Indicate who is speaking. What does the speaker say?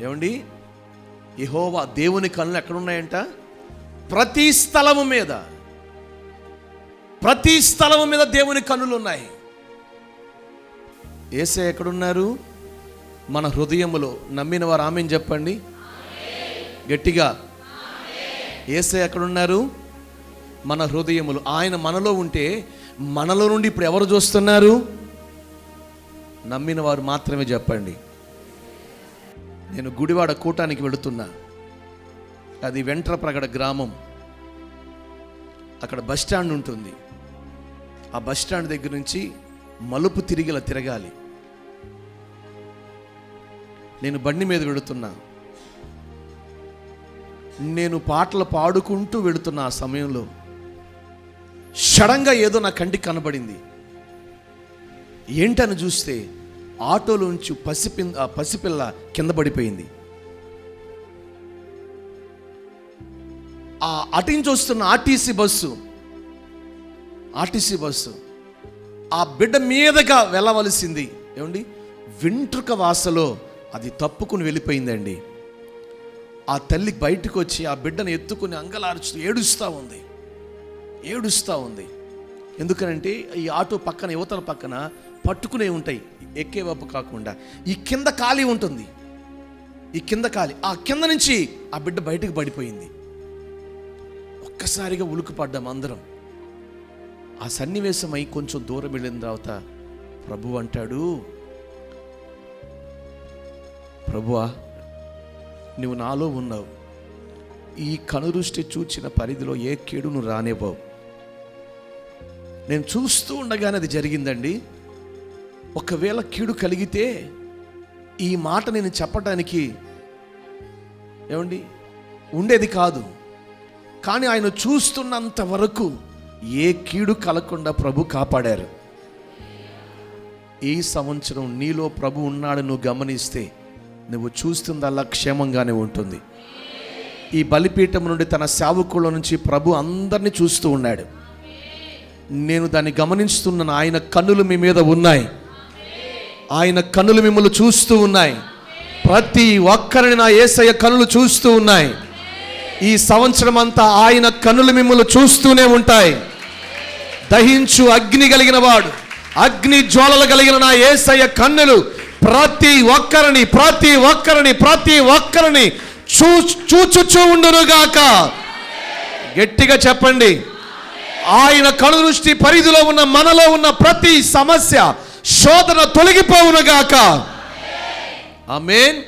Speaker 1: ఏమండి? యహోవా దేవుని కళ్ళు ఎక్కడున్నాయంట? ప్రతి స్థలము మీద. ప్రతి స్థలము మీద దేవుని కన్నులు ఉన్నాయి ఏసే ఎక్కడున్నారు? మన హృదయములో నమ్మిన వారు ఆమెను చెప్పండి. గట్టిగా. ఏసే ఎక్కడున్నారు? మన హృదయములు. ఆయన మనలో ఉంటే మనలో నుండి ఇప్పుడు ఎవరు చూస్తున్నారు? నమ్మిన వారు మాత్రమే చెప్పండి. నేను గుడివాడ కూటానికి వెళుతున్నా. అది వెంట్రప్రగడ గ్రామం. అక్కడ బస్ స్టాండ్ ఉంటుంది. ఆ బస్ స్టాండ్ దగ్గర నుంచి మలుపు తిరిగిలా తిరగాలి. నేను బండి మీద వెళుతున్నా. నేను పాటలు పాడుకుంటూ వెళుతున్న ఆ సమయంలో. సడన్గా ఏదో నా కంటికి కనబడింది. ఏంటని చూస్తే ఆటోలోంచి పసిపి పసిపిల్ల కింద పడిపోయింది. ఆ అటించి వస్తున్న ఆర్టీసీ బస్సు ఆర్టీసీ బస్సు ఆ బిడ్డ మీదగా వెళ్ళవలసింది. ఏమండి? వెంట్రుక వాసలో అది తప్పుకుని వెళ్ళిపోయిందండి. ఆ తల్లి బయటకు వచ్చి ఆ బిడ్డను ఎత్తుకుని అంగలార్చుతూ ఏడుస్తూ ఉంది. ఏడుస్తూ ఉంది. ఎందుకనంటే ఈ ఆటో పక్కన యువతల పక్కన పట్టుకునే ఉంటాయి. ఎక్కే వైపు కాకుండా ఈ కింద ఖాళీ ఉంటుంది. ఈ కింద ఖాళీ. ఆ కింద నుంచి ఆ బిడ్డ బయటకు పడిపోయింది. ఒక్కసారిగా ఉలుకుపడ్డాం అందరం. ఆ సన్నివేశం అయి కొంచెం దూరం వెళ్ళిన తర్వాత ప్రభు అంటాడు ప్రభువా నువ్వు నాలో ఉన్నావు. ఈ కనుదృష్టి చూచిన పరిధిలో ఏ కీడు నువ్వు రానివ్వవు. నేను చూస్తూ ఉండగానే అది జరిగిందండి. ఒకవేళ కీడు కలిగితే ఈ మాట నేను చెప్పటానికి ఏమండి? ఉండేది కాదు. కానీ ఆయన చూస్తున్నంత వరకు ఏ కీడు కలగకుండా ప్రభు కాపాడారు. ఈ సంవత్సరం నీలో ప్రభు ఉన్నాడు నువ్వు గమనిస్తే నువ్వు చూస్తుందల్లా క్షేమంగానే ఉంటుంది. ఈ బలిపీఠం నుండి తన సేవకుల నుంచి ప్రభు అందరినీ చూస్తూ ఉన్నాడు. నేను దాన్ని గమనిస్తున్నాను ఆయన కన్నులు మీ మీద ఉన్నాయి. ఆయన కన్నులు మిమ్మల్ని చూస్తూ ఉన్నాయి. ప్రతి ఒక్కరిని నా ఏసయ్య కన్నులు చూస్తూ ఉన్నాయి. ఈ సంవత్సరం అంతా ఆయన కన్నులు మిమ్మల్ని చూస్తూనే ఉంటాయి. దహించు అగ్ని కలిగిన వాడు అగ్ని జ్వాలలు కలిగిన నా ఏసయ్య కన్నులు ప్రతి ఒక్కరిని ప్రతి ఒక్కరిని ప్రతి ఒక్కరిని చూ చూచుచూ ఉండునుగాక. గట్టిగా చెప్పండి. ఆయన కనుదృష్టి పరిధిలో ఉన్న మనలో ఉన్న ప్రతి సమస్య శోధన తొలగిపోవునుగాక. ఆమెన్